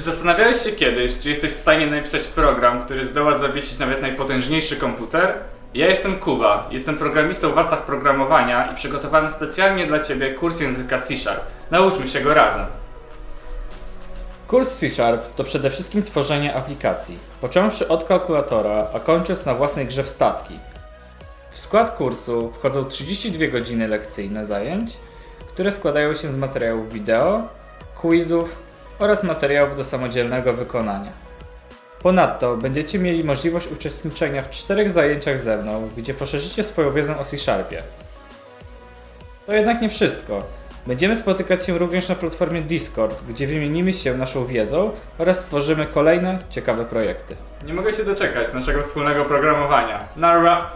zastanawiałeś się kiedyś, czy jesteś w stanie napisać program, który zdoła zawiesić nawet najpotężniejszy komputer? Ja jestem Kuba, jestem programistą w asach programowania i przygotowałem specjalnie dla Ciebie kurs języka C Sharp. Nauczmy się go razem. Kurs C Sharp to przede wszystkim tworzenie aplikacji, począwszy od kalkulatora, a kończąc na własnej grze w statki. W skład kursu wchodzą 32 godziny lekcyjne zajęć, które składają się z materiałów wideo, quizów oraz materiałów do samodzielnego wykonania. Ponadto będziecie mieli możliwość uczestniczenia w czterech zajęciach ze mną, gdzie poszerzycie swoją wiedzę o C-Sharpie. To jednak nie wszystko. Będziemy spotykać się również na platformie Discord, gdzie wymienimy się naszą wiedzą oraz stworzymy kolejne ciekawe projekty. Nie mogę się doczekać naszego wspólnego programowania. Narra!